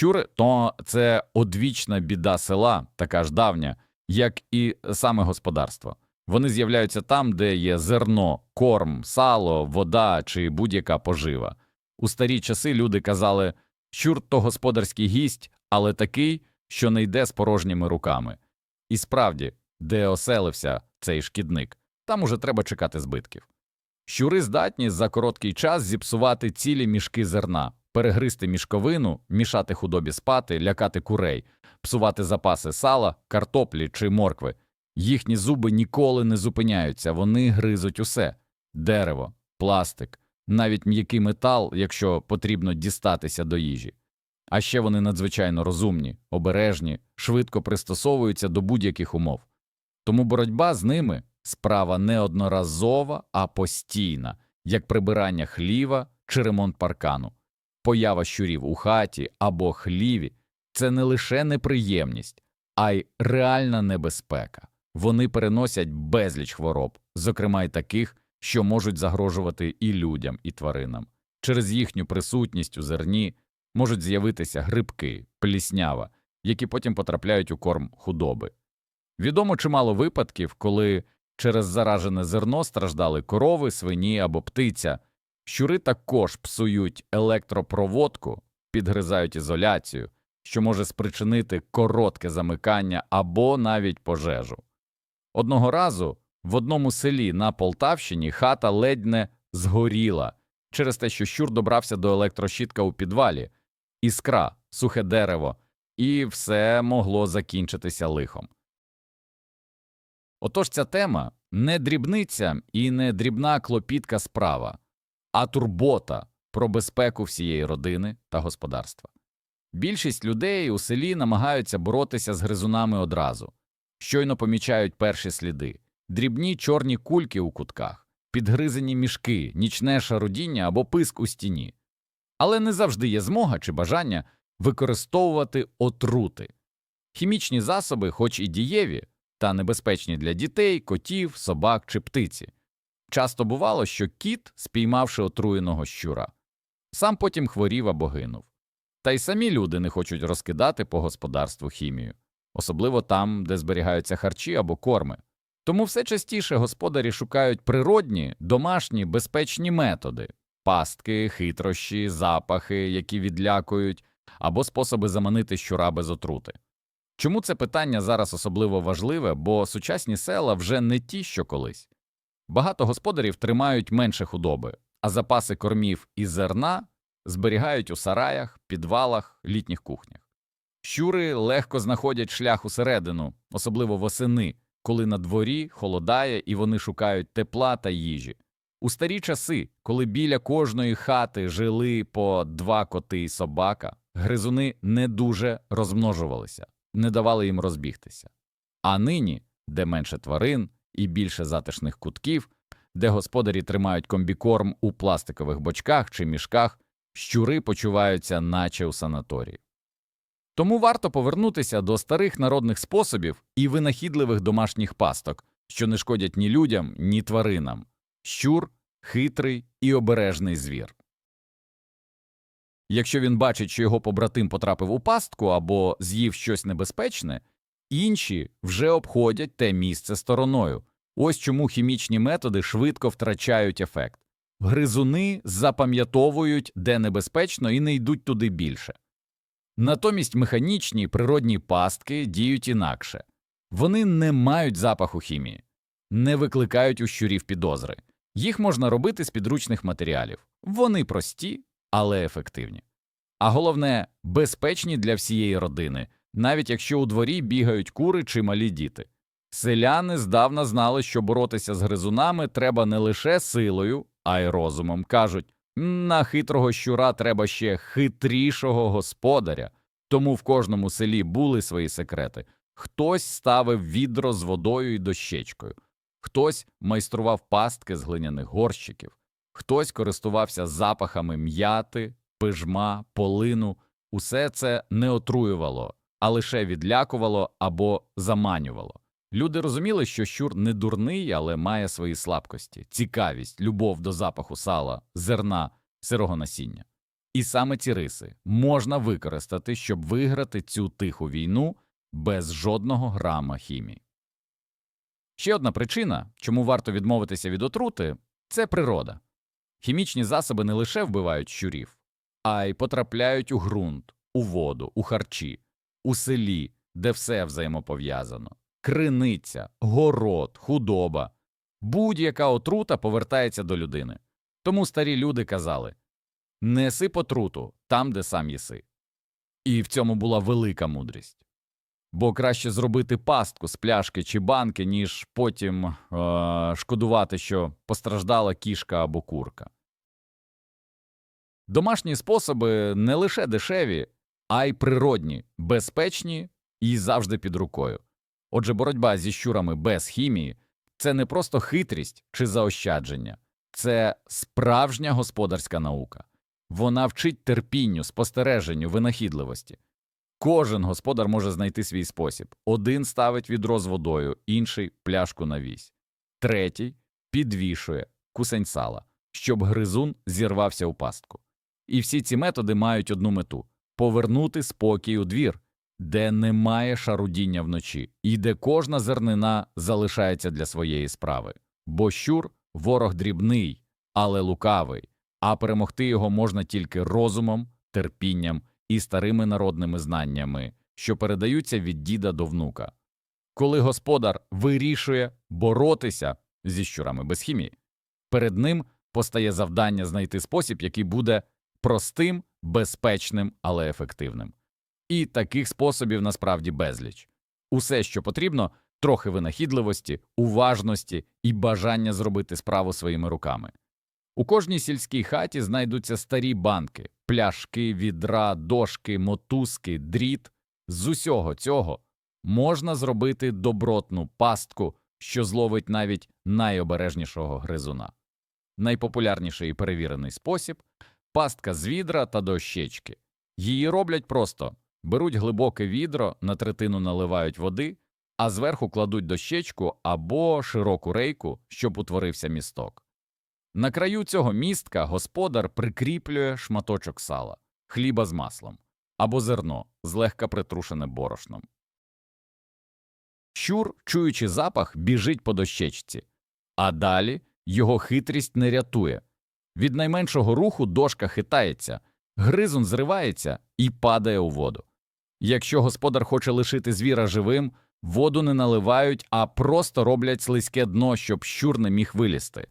Щури то це одвічна біда села, така ж давня, як і саме господарство. Вони з'являються там, де є зерно, корм, сало, вода чи будь-яка пожива. У старі часи люди казали, щур то господарський гість, але такий, що не йде з порожніми руками. І справді, де оселився цей шкідник, там уже треба чекати збитків. Щури здатні за короткий час зіпсувати цілі мішки зерна, перегризти мішковину, мішати худобі спати, лякати курей, псувати запаси сала, картоплі чи моркви. Їхні зуби ніколи не зупиняються, вони гризуть усе дерево, пластик, навіть м'який метал, якщо потрібно дістатися до їжі. А ще вони надзвичайно розумні, обережні, швидко пристосовуються до будь-яких умов. Тому боротьба з ними справа не одноразова, а постійна, як прибирання хліва чи ремонт паркану. Поява щурів у хаті або хліві це не лише неприємність, а й реальна небезпека. Вони переносять безліч хвороб, зокрема й таких, що можуть загрожувати і людям, і тваринам. Через їхню присутність у зерні можуть з'явитися грибки, пліснява, які потім потрапляють у корм худоби. Відомо чимало випадків, коли через заражене зерно страждали корови, свині або птиця. Щури також псують електропроводку, підгризають ізоляцію, що може спричинити коротке замикання або навіть пожежу. Одного разу в одному селі на Полтавщині хата ледь не згоріла через те, що щур добрався до електрощитка у підвалі, іскра, сухе дерево, і все могло закінчитися лихом. Отож ця тема не дрібниця і не дрібна клопітка справа, а турбота про безпеку всієї родини та господарства. Більшість людей у селі намагаються боротися з гризунами одразу, щойно помічають перші сліди, дрібні чорні кульки у кутках, підгризені мішки, нічне шарудіння або писк у стіні. Але не завжди є змога чи бажання використовувати отрути. Хімічні засоби, хоч і дієві, та небезпечні для дітей, котів, собак чи птиці. Часто бувало, що кіт, спіймавши отруєного щура, сам потім хворів або гинув. Та й самі люди не хочуть розкидати по господарству хімію, особливо там, де зберігаються харчі або корми. Тому все частіше господарі шукають природні, домашні, безпечні методи пастки, хитрощі, запахи, які відлякують, або способи заманити щура без отрути. Чому це питання зараз особливо важливе, бо сучасні села вже не ті, що колись. Багато господарів тримають менше худоби, а запаси кормів і зерна зберігають у сараях, підвалах, літніх кухнях. Щури легко знаходять шлях усередину, особливо восени, коли на дворі холодає і вони шукають тепла та їжі. У старі часи, коли біля кожної хати жили по два коти і собака, гризуни не дуже розмножувалися, не давали їм розбігтися. А нині, де менше тварин і більше затишних кутків, де господарі тримають комбікорм у пластикових бочках чи мішках, щури почуваються наче у санаторії. Тому варто повернутися до старих народних способів і винахідливих домашніх пасток, що не шкодять ні людям, ні тваринам. Щур хитрий і обережний звір. Якщо він бачить, що його побратим потрапив у пастку або з'їв щось небезпечне, інші вже обходять те місце стороною. Ось чому хімічні методи швидко втрачають ефект. Гризуни запам'ятовують, де небезпечно, і не йдуть туди більше. Натомість механічні природні пастки діють інакше вони не мають запаху хімії, не викликають у щурів підозри. Їх можна робити з підручних матеріалів. Вони прості, але ефективні. А головне, безпечні для всієї родини, навіть якщо у дворі бігають кури чи малі діти. Селяни здавна знали, що боротися з гризунами треба не лише силою, а й розумом. Кажуть, на хитрого щура треба ще хитрішого господаря. Тому в кожному селі були свої секрети. Хтось ставив відро з водою і дощечкою, хтось майстрував пастки з глиняних горщиків, хтось користувався запахами м'яти, пижма, полину. Усе це не отруювало, а лише відлякувало або заманювало. Люди розуміли, що щур не дурний, але має свої слабкості, цікавість, любов до запаху сала, зерна, сирого насіння. І саме ці риси можна використати, щоб виграти цю тиху війну без жодного грама хімії. Ще одна причина, чому варто відмовитися від отрути, це природа. Хімічні засоби не лише вбивають щурів, а й потрапляють у ґрунт, у воду, у харчі, у селі, де все взаємопов'язано криниця, город, худоба. Будь-яка отрута повертається до людини. Тому старі люди казали неси потруту там, де сам єси. І в цьому була велика мудрість. Бо краще зробити пастку з пляшки чи банки, ніж потім е- шкодувати, що постраждала кішка або курка. Домашні способи не лише дешеві, а й природні, безпечні і завжди під рукою. Отже, боротьба зі щурами без хімії це не просто хитрість чи заощадження, це справжня господарська наука. Вона вчить терпінню, спостереженню, винахідливості. Кожен господар може знайти свій спосіб. Один ставить відро з водою, інший пляшку на вісь, третій підвішує кусень сала, щоб гризун зірвався у пастку. І всі ці методи мають одну мету повернути спокій у двір, де немає шарудіння вночі, і де кожна зернина залишається для своєї справи. Бо щур ворог дрібний, але лукавий, а перемогти його можна тільки розумом, терпінням і старими народними знаннями, що передаються від діда до внука. Коли господар вирішує боротися зі щурами без хімії, перед ним постає завдання знайти спосіб, який буде простим, безпечним, але ефективним. І таких способів насправді безліч. Усе, що потрібно, трохи винахідливості, уважності і бажання зробити справу своїми руками. У кожній сільській хаті знайдуться старі банки, пляшки, відра, дошки, мотузки, дріт. З усього цього можна зробити добротну пастку, що зловить навіть найобережнішого гризуна. Найпопулярніший і перевірений спосіб пастка з відра та дощечки. Її роблять просто беруть глибоке відро, на третину наливають води, а зверху кладуть дощечку або широку рейку, щоб утворився місток. На краю цього містка господар прикріплює шматочок сала, хліба з маслом або зерно, злегка притрушене борошном. Щур, чуючи запах, біжить по дощечці, а далі його хитрість не рятує. Від найменшого руху дошка хитається, гризун зривається і падає у воду. Якщо господар хоче лишити звіра живим, воду не наливають, а просто роблять слизьке дно, щоб щур не міг вилізти.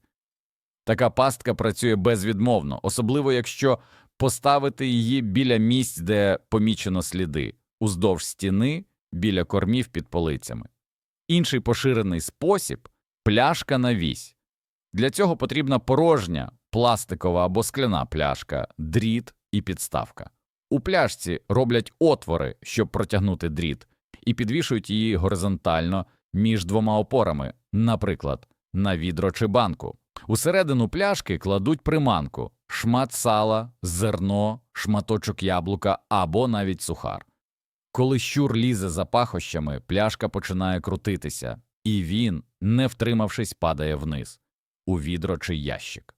Така пастка працює безвідмовно, особливо якщо поставити її біля місць, де помічено сліди, уздовж стіни, біля кормів під полицями. Інший поширений спосіб пляшка на вісь. Для цього потрібна порожня, пластикова або скляна пляшка, дріт і підставка. У пляшці роблять отвори, щоб протягнути дріт, і підвішують її горизонтально між двома опорами, наприклад, на відро чи банку. Усередину пляшки кладуть приманку, шмат сала, зерно, шматочок яблука або навіть сухар. Коли щур лізе за пахощами, пляшка починає крутитися, і він, не втримавшись, падає вниз у відро чи ящик.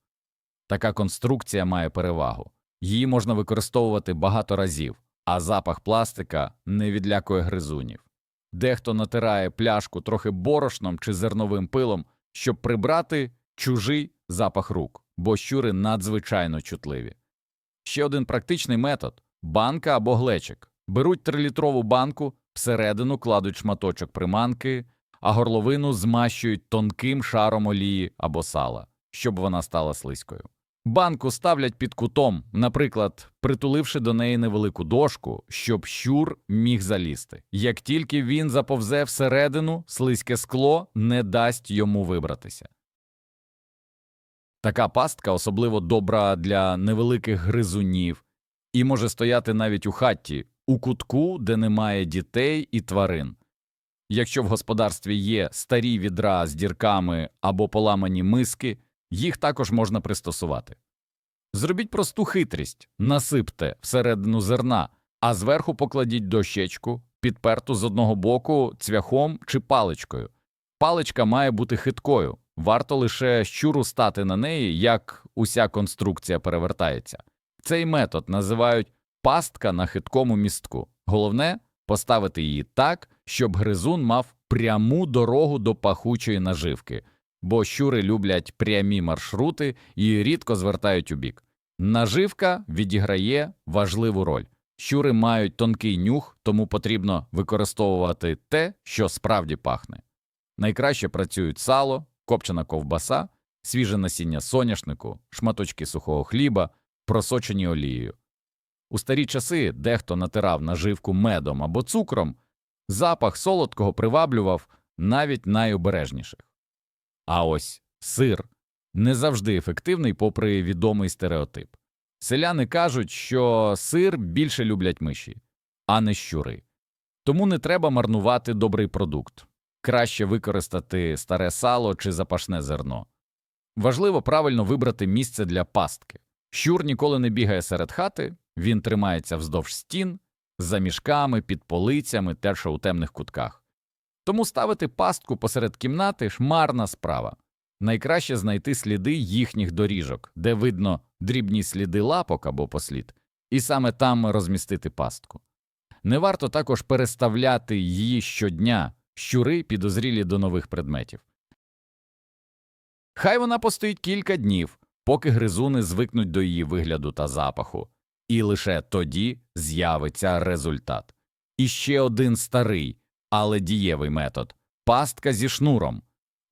Така конструкція має перевагу. Її можна використовувати багато разів, а запах пластика не відлякує гризунів. Дехто натирає пляшку трохи борошном чи зерновим пилом, щоб прибрати чужий запах рук, бо щури надзвичайно чутливі. Ще один практичний метод банка або глечик. Беруть трилітрову банку, всередину кладуть шматочок приманки, а горловину змащують тонким шаром олії або сала, щоб вона стала слизькою. Банку ставлять під кутом, наприклад, притуливши до неї невелику дошку, щоб щур міг залізти. Як тільки він заповзе всередину, слизьке скло не дасть йому вибратися. Така пастка особливо добра для невеликих гризунів і може стояти навіть у хатті, у кутку, де немає дітей і тварин. Якщо в господарстві є старі відра з дірками або поламані миски, їх також можна пристосувати. Зробіть просту хитрість насипте всередину зерна, а зверху покладіть дощечку, підперту з одного боку цвяхом чи паличкою. Паличка має бути хиткою, варто лише щуру стати на неї, як уся конструкція перевертається. Цей метод називають пастка на хиткому містку. Головне поставити її так, щоб гризун мав пряму дорогу до пахучої наживки, бо щури люблять прямі маршрути і рідко звертають у бік. Наживка відіграє важливу роль. Щури мають тонкий нюх, тому потрібно використовувати те, що справді пахне. Найкраще працюють сало, копчена ковбаса, свіже насіння соняшнику, шматочки сухого хліба, просочені олією. У старі часи дехто натирав наживку медом або цукром, запах солодкого приваблював навіть найобережніших. А ось сир не завжди ефективний, попри відомий стереотип. Селяни кажуть, що сир більше люблять миші, а не щури. Тому не треба марнувати добрий продукт. Краще використати старе сало чи запашне зерно. Важливо правильно вибрати місце для пастки. Щур ніколи не бігає серед хати, він тримається вздовж стін, за мішками, під полицями, теж у темних кутках. Тому ставити пастку посеред кімнати ж марна справа. Найкраще знайти сліди їхніх доріжок, де видно дрібні сліди лапок або послід, і саме там розмістити пастку. Не варто також переставляти її щодня, щури підозрілі до нових предметів. Хай вона постоїть кілька днів, поки гризуни звикнуть до її вигляду та запаху, і лише тоді з'явиться результат. І ще один старий, але дієвий метод пастка зі шнуром.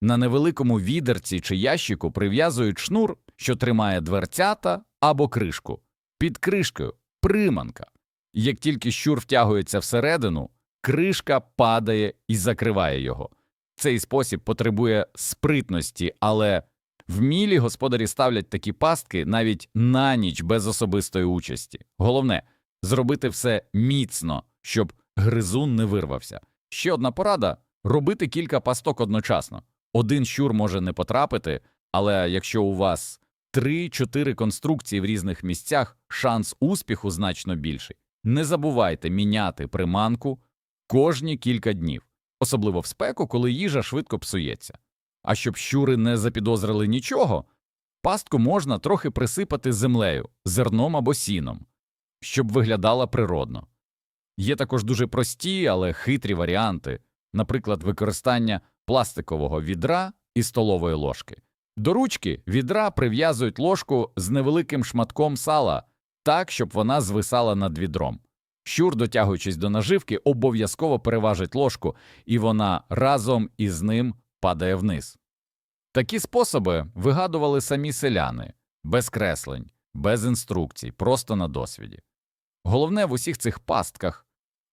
На невеликому відерці чи ящику прив'язують шнур, що тримає дверцята або кришку. Під кришкою приманка. Як тільки щур втягується всередину, кришка падає і закриває його. Цей спосіб потребує спритності, але вмілі господарі ставлять такі пастки навіть на ніч без особистої участі. Головне зробити все міцно, щоб гризун не вирвався. Ще одна порада робити кілька пасток одночасно. Один щур може не потрапити, але якщо у вас 3-4 конструкції в різних місцях, шанс успіху значно більший. Не забувайте міняти приманку кожні кілька днів, особливо в спеку, коли їжа швидко псується. А щоб щури не запідозрили нічого, пастку можна трохи присипати землею, зерном або сіном, щоб виглядала природно. Є також дуже прості, але хитрі варіанти, наприклад, використання пластикового відра і столової ложки. До ручки відра прив'язують ложку з невеликим шматком сала так, щоб вона звисала над відром. Щур, дотягуючись до наживки, обов'язково переважить ложку, і вона разом із ним падає вниз. Такі способи вигадували самі селяни без креслень, без інструкцій, просто на досвіді. Головне в усіх цих пастках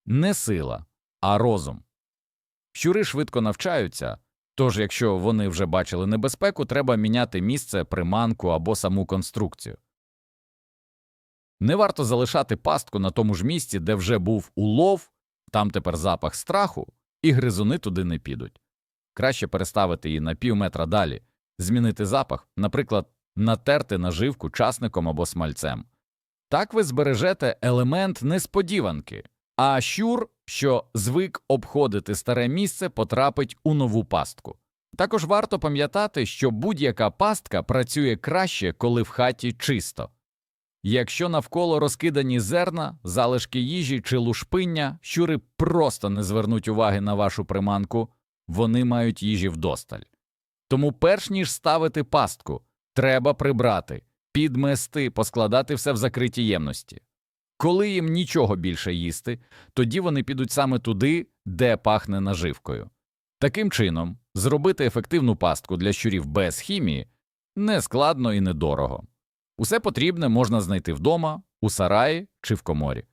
не сила, а розум. Щури швидко навчаються, тож якщо вони вже бачили небезпеку, треба міняти місце, приманку або саму конструкцію. Не варто залишати пастку на тому ж місці, де вже був улов, там тепер запах страху, і гризуни туди не підуть. Краще переставити її на пів метра далі, змінити запах, наприклад, натерти наживку часником або смальцем. Так ви збережете елемент несподіванки, а щур, що звик обходити старе місце, потрапить у нову пастку. Також варто пам'ятати, що будь-яка пастка працює краще, коли в хаті чисто. Якщо навколо розкидані зерна, залишки їжі чи лушпиння, щури просто не звернуть уваги на вашу приманку, вони мають їжі вдосталь. Тому, перш ніж ставити пастку, треба прибрати, підмести, поскладати все в закриті ємності. Коли їм нічого більше їсти, тоді вони підуть саме туди, де пахне наживкою. Таким чином, зробити ефективну пастку для щурів без хімії нескладно і недорого. Усе потрібне можна знайти вдома, у сараї чи в коморі.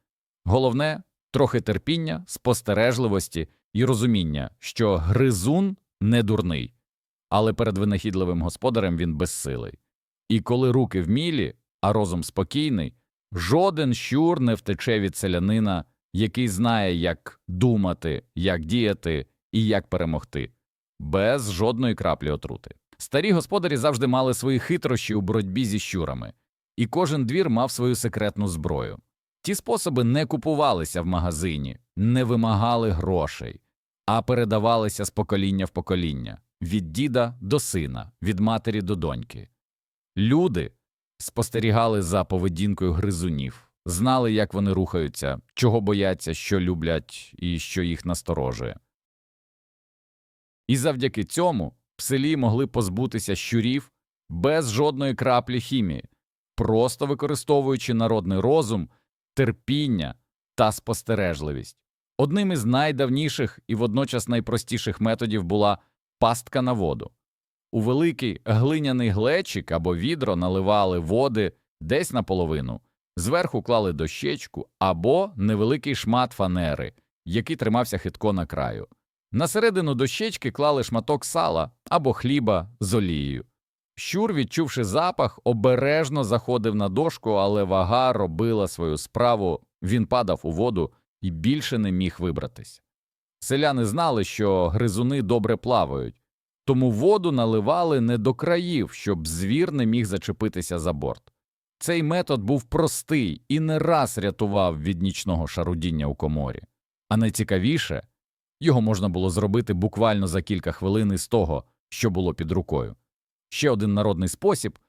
Головне трохи терпіння, спостережливості і розуміння, що гризун не дурний, але перед винахідливим господарем він безсилий. І коли руки вмілі, а розум спокійний, жоден щур не втече від селянина, який знає, як думати, як діяти і як перемогти, без жодної краплі отрути. Старі господарі завжди мали свої хитрощі у боротьбі зі щурами, і кожен двір мав свою секретну зброю. Ті способи не купувалися в магазині, не вимагали грошей, а передавалися з покоління в покоління від діда до сина, від матері до доньки. Люди спостерігали за поведінкою гризунів, знали, як вони рухаються, чого бояться, що люблять і що їх насторожує. І завдяки цьому в селі могли позбутися щурів без жодної краплі хімії, просто використовуючи народний розум, терпіння та спостережливість. Одним із найдавніших і водночас найпростіших методів була пастка на воду. У великий глиняний глечик або відро наливали води десь наполовину, зверху клали дощечку або невеликий шмат фанери, який тримався хитко на краю. На середину дощечки клали шматок сала або хліба з олією. Щур, відчувши запах, обережно заходив на дошку, але вага робила свою справу, він падав у воду і більше не міг вибратись. Селяни знали, що гризуни добре плавають, тому воду наливали не до країв, щоб звір не міг зачепитися за борт. Цей метод був простий і не раз рятував від нічного шарудіння у коморі. А найцікавіше його можна було зробити буквально за кілька хвилин із того, що було під рукою. Ще один народний спосіб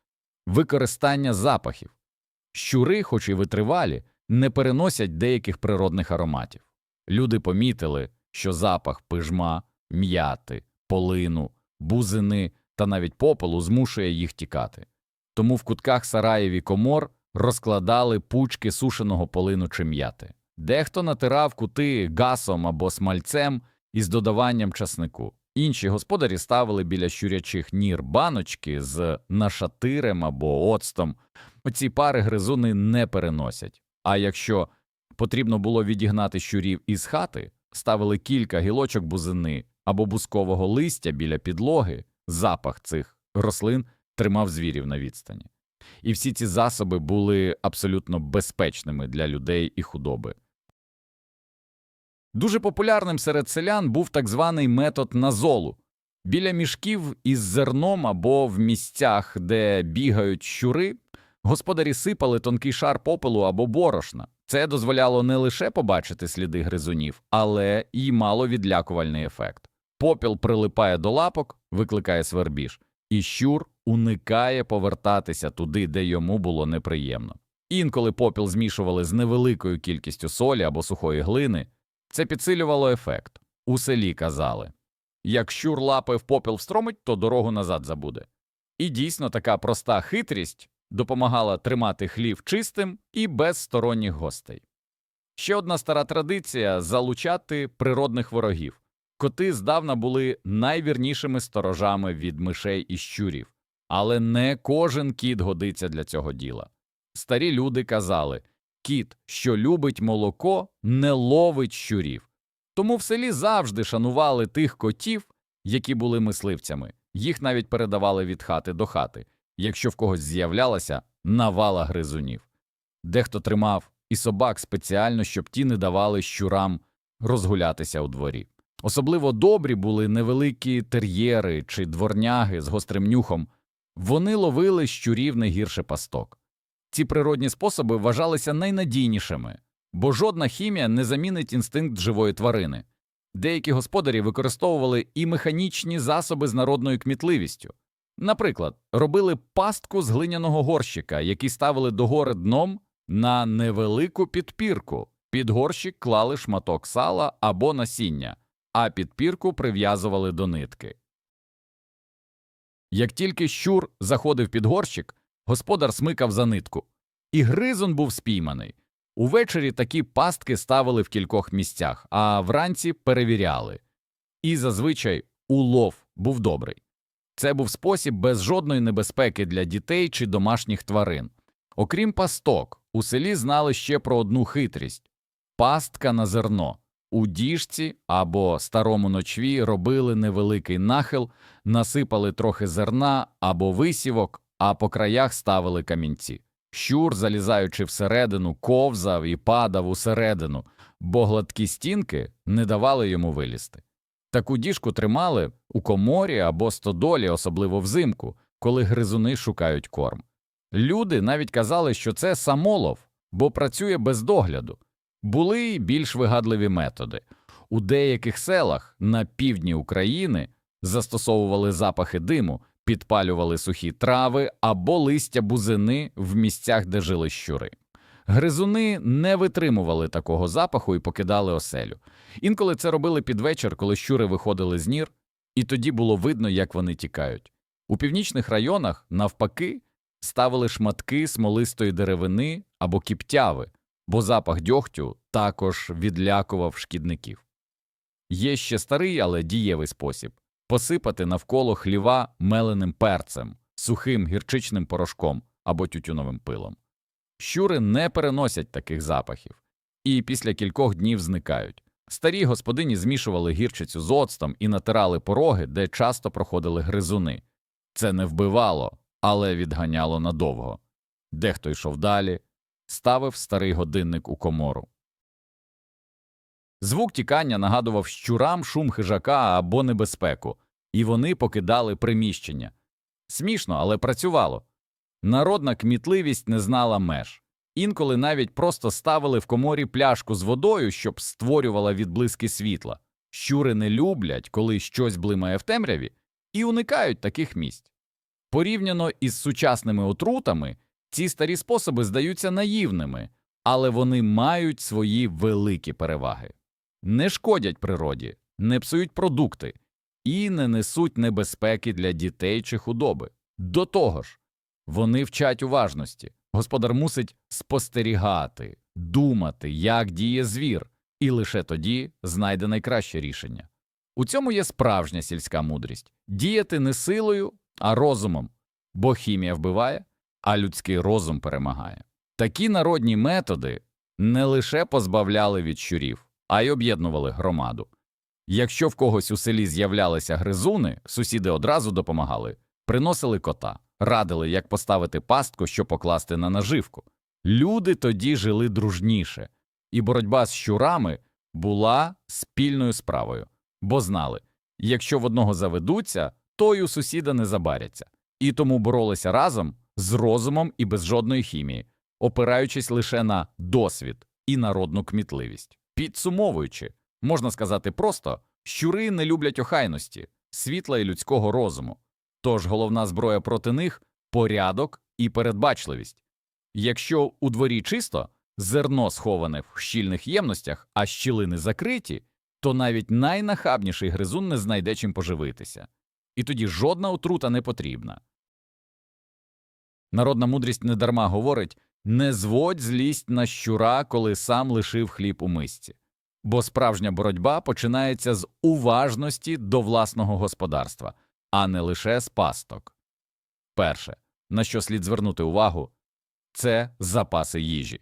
використання запахів. Щури, хоч і витривалі, не переносять деяких природних ароматів. Люди помітили, що запах пижма, м'яти, полину, бузини та навіть попелу змушує їх тікати. Тому в кутках сараїв і комор розкладали пучки сушеного полину чи м'яти. Дехто натирав кути гасом або смальцем із додаванням часнику. Інші господарі ставили біля щурячих нір баночки з нашатирем або оцтом. Оці пари гризуни не переносять. А якщо потрібно було відігнати щурів із хати, ставили кілька гілочок бузини або бускового листя біля підлоги, запах цих рослин тримав звірів на відстані. І всі ці засоби були абсолютно безпечними для людей і худоби. Дуже популярним серед селян був так званий метод назолу. Біля мішків із зерном або в місцях, де бігають щури, господарі сипали тонкий шар попелу або борошна. Це дозволяло не лише побачити сліди гризунів, але й мало відлякувальний ефект. Попіл прилипає до лапок, викликає свербіж, і щур уникає повертатися туди, де йому було неприємно. Інколи попіл змішували з невеликою кількістю солі або сухої глини, це підсилювало ефект. У селі казали як щур лапи в попіл встромить, то дорогу назад забуде. І дійсно така проста хитрість допомагала тримати хлів чистим і без сторонніх гостей. Ще одна стара традиція залучати природних ворогів. Коти здавна були найвірнішими сторожами від мишей і щурів, але не кожен кіт годиться для цього діла. Старі люди казали кіт, що любить молоко, не ловить щурів. Тому в селі завжди шанували тих котів, які були мисливцями, їх навіть передавали від хати до хати, якщо в когось з'являлася навала гризунів. Дехто тримав і собак спеціально, щоб ті не давали щурам розгулятися у дворі. Особливо добрі були невеликі тер'єри чи дворняги з гострим нюхом, вони ловили щурів не гірше пасток. Ці природні способи вважалися найнадійнішими, бо жодна хімія не замінить інстинкт живої тварини. Деякі господарі використовували і механічні засоби з народною кмітливістю. Наприклад, робили пастку з глиняного горщика, який ставили догори дном на невелику підпірку. Під горщик клали шматок сала або насіння, а підпірку прив'язували до нитки. Як тільки щур заходив під горщик, господар смикав за нитку, і гризун був спійманий. Увечері такі пастки ставили в кількох місцях, а вранці перевіряли. І зазвичай улов був добрий. Це був спосіб без жодної небезпеки для дітей чи домашніх тварин. Окрім пасток, у селі знали ще про одну хитрість пастка на зерно. У діжці або старому ночві робили невеликий нахил, насипали трохи зерна або висівок, а по краях ставили камінці. Щур, залізаючи всередину, ковзав і падав усередину, бо гладкі стінки не давали йому вилізти. Таку діжку тримали у коморі або стодолі, особливо взимку, коли гризуни шукають корм. Люди навіть казали, що це самолов, бо працює без догляду. Були й більш вигадливі методи. У деяких селах на півдні України застосовували запахи диму, підпалювали сухі трави або листя бузини в місцях, де жили щури. Гризуни не витримували такого запаху і покидали оселю. Інколи це робили під вечір, коли щури виходили з нір, і тоді було видно, як вони тікають. У північних районах, навпаки, ставили шматки смолистої деревини або кіптяви, бо запах дьогтю також відлякував шкідників. Є ще старий, але дієвий спосіб посипати навколо хліва меленим перцем, сухим гірчичним порошком або тютюновим пилом. Щури не переносять таких запахів і після кількох днів зникають. Старі господині змішували гірчицю з оцтом і натирали пороги, де часто проходили гризуни. Це не вбивало, але відганяло надовго. Дехто йшов далі, ставив старий годинник у комору. Звук тікання нагадував щурам шум хижака або небезпеку, і вони покидали приміщення. Смішно, але працювало. Народна кмітливість не знала меж. Інколи навіть просто ставили в коморі пляшку з водою, щоб створювала відблиски світла. Щури не люблять, коли щось блимає в темряві, і уникають таких місць. Порівняно із сучасними отрутами, ці старі способи здаються наївними, але вони мають свої великі переваги. Не шкодять природі, не псують продукти і не несуть небезпеки для дітей чи худоби. До того ж, вони вчать уважності. Господар мусить спостерігати, думати, як діє звір, і лише тоді знайде найкраще рішення. У цьому є справжня сільська мудрість діяти не силою, а розумом, бо хімія вбиває, а людський розум перемагає. Такі народні методи не лише позбавляли від щурів, а й об'єднували громаду. Якщо в когось у селі з'являлися гризуни, сусіди одразу допомагали, приносили кота, радили, як поставити пастку, що покласти на наживку. Люди тоді жили дружніше, і боротьба з щурами була спільною справою, бо знали, якщо в одного заведуться, то й у сусіда не забаряться, і тому боролися разом з розумом і без жодної хімії, опираючись лише на досвід і народну кмітливість. Підсумовуючи, можна сказати просто, щури не люблять охайності, світла і людського розуму. Тож головна зброя проти них порядок і передбачливість. Якщо у дворі чисто, зерно сховане в щільних ємностях, а щілини закриті, то навіть найнахабніший гризун не знайде чим поживитися. І тоді жодна отрута не потрібна. Народна мудрість недарма говорить не зводь злість на щура, коли сам лишив хліб у мисці. Бо справжня боротьба починається з уважності до власного господарства, а не лише з пасток. Перше, на що слід звернути увагу, це запаси їжі.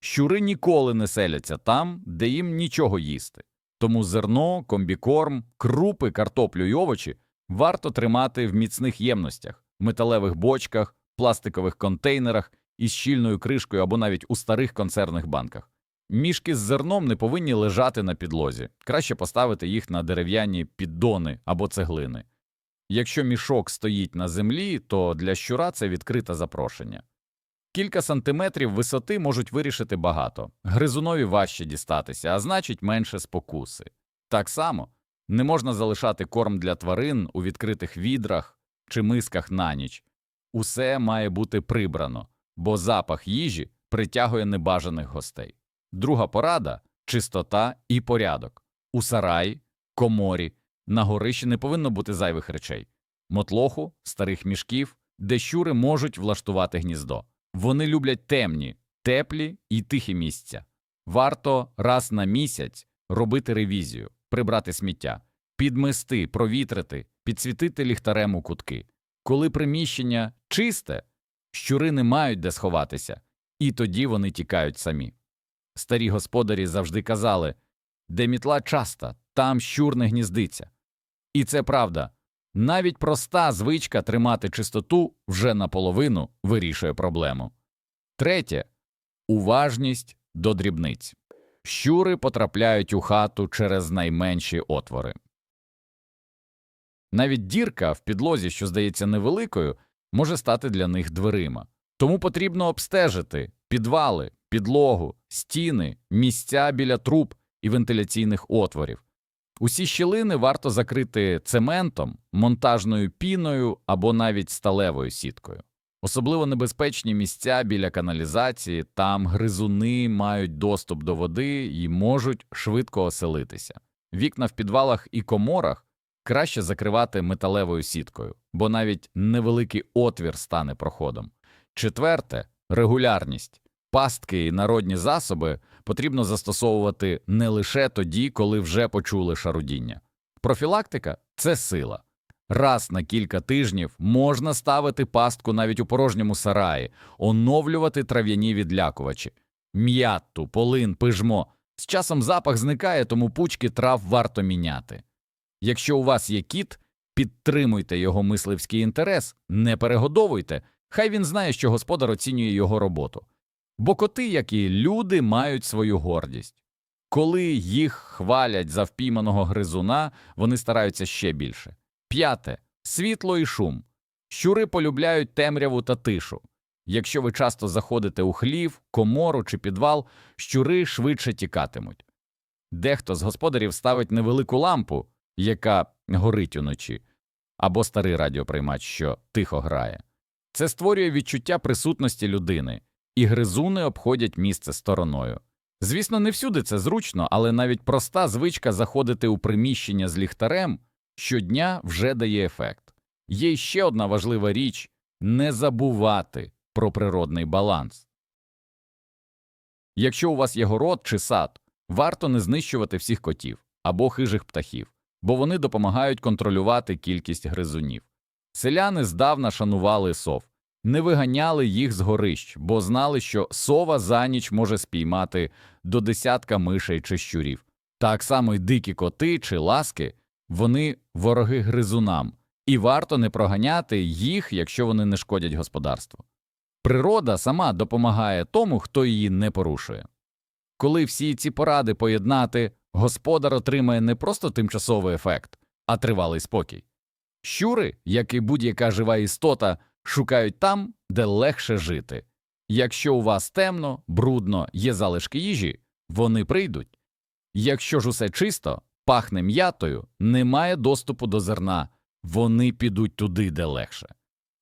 Щури ніколи не селяться там, де їм нічого їсти, тому зерно, комбікорм, крупи, картоплю й овочі варто тримати в міцних ємностях, металевих бочках, пластикових контейнерах із щільною кришкою або навіть у старих консервних банках. Мішки з зерном не повинні лежати на підлозі, краще поставити їх на дерев'яні піддони або цеглини. Якщо мішок стоїть на землі, то для щура це відкрите запрошення. Кілька сантиметрів висоти можуть вирішити багато, гризунові важче дістатися, а значить менше спокуси. Так само не можна залишати корм для тварин у відкритих відрах чи мисках на ніч. Усе має бути прибрано, бо запах їжі притягує небажаних гостей. Друга порада чистота і порядок. У сараї, коморі, на горищі не повинно бути зайвих речей мотлоху, старих мішків, де щури можуть влаштувати гніздо. Вони люблять темні, теплі і тихі місця. Варто раз на місяць робити ревізію, прибрати сміття, підмести, провітрити, підсвітити ліхтарем у кутки. Коли приміщення чисте, щури не мають де сховатися, і тоді вони тікають самі. Старі господарі завжди казали де мітла часта, там щур не гніздиться. І це правда. Навіть проста звичка тримати чистоту вже наполовину вирішує проблему. Третє уважність до дрібниць. Щури потрапляють у хату через найменші отвори. Навіть дірка в підлозі, що здається невеликою, може стати для них дверима. Тому потрібно обстежити підвали, підлогу, стіни, місця біля труб і вентиляційних отворів. Усі щілини варто закрити цементом, монтажною піною або навіть сталевою сіткою. Особливо небезпечні місця біля каналізації, там гризуни мають доступ до води і можуть швидко оселитися. Вікна в підвалах і коморах краще закривати металевою сіткою, бо навіть невеликий отвір стане проходом. Четверте регулярність. Пастки і народні засоби потрібно застосовувати не лише тоді, коли вже почули шарудіння. Профілактика це сила. Раз на кілька тижнів можна ставити пастку навіть у порожньому сараї, оновлювати трав'яні відлякувачі, м'ятту, полин, пижмо. З часом запах зникає, тому пучки трав варто міняти. Якщо у вас є кіт, підтримуйте його мисливський інтерес, не перегодовуйте, хай він знає, що господар оцінює його роботу. Бо коти, як і люди, мають свою гордість. Коли їх хвалять за впійманого гризуна, вони стараються ще більше. П'яте світло і шум. Щури полюбляють темряву та тишу. Якщо ви часто заходите у хлів, комору чи підвал, щури швидше тікатимуть. Дехто з господарів ставить невелику лампу, яка горить уночі, або старий радіоприймач, що тихо грає. Це створює відчуття присутності людини, і гризуни обходять місце стороною. Звісно, не всюди це зручно, але навіть проста звичка заходити у приміщення з ліхтарем щодня вже дає ефект. Є ще одна важлива річ не забувати про природний баланс. Якщо у вас є город чи сад, варто не знищувати всіх котів або хижих птахів, бо вони допомагають контролювати кількість гризунів. Селяни здавна шанували сов, не виганяли їх з горищ, бо знали, що сова за ніч може спіймати до десятка мишей чи щурів. Так само й дикі коти чи ласки вони вороги гризунам, і варто не проганяти їх, якщо вони не шкодять господарству. Природа сама допомагає тому, хто її не порушує. Коли всі ці поради поєднати, господар отримає не просто тимчасовий ефект, а тривалий спокій. Щури, як і будь-яка жива істота, шукають там, де легше жити. Якщо у вас темно, брудно, є залишки їжі, вони прийдуть. Якщо ж усе чисто, пахне м'ятою, немає доступу до зерна, вони підуть туди, де легше.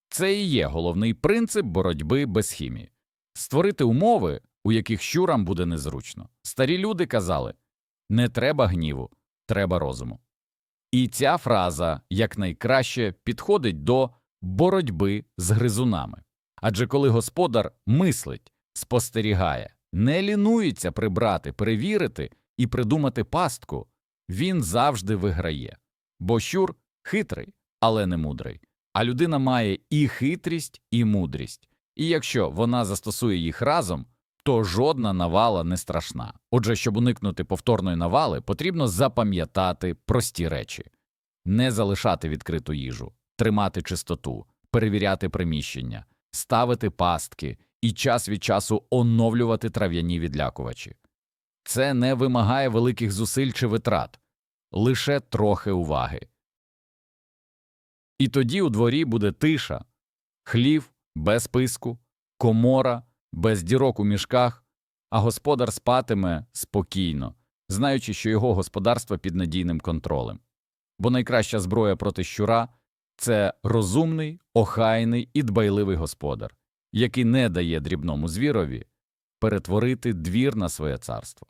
Це і є головний принцип боротьби без хімії створити умови, у яких щурам буде незручно. Старі люди казали не треба гніву, треба розуму. І ця фраза якнайкраще підходить до боротьби з гризунами. Адже коли господар мислить, спостерігає, не лінується прибрати, перевірити і придумати пастку, він завжди виграє. Бо щур хитрий, але не мудрий. А людина має і хитрість, і мудрість. І якщо вона застосує їх разом, то жодна навала не страшна. Отже, щоб уникнути повторної навали, потрібно запам'ятати прості речі не залишати відкриту їжу, тримати чистоту, перевіряти приміщення, ставити пастки і час від часу оновлювати трав'яні відлякувачі. Це не вимагає великих зусиль чи витрат, лише трохи уваги. І тоді у дворі буде тиша, хлів без писку, комора без дірок у мішках, а господар спатиме спокійно, знаючи, що його господарство під надійним контролем. Бо найкраща зброя проти щура це розумний, охайний і дбайливий господар, який не дає дрібному звірові перетворити двір на своє царство.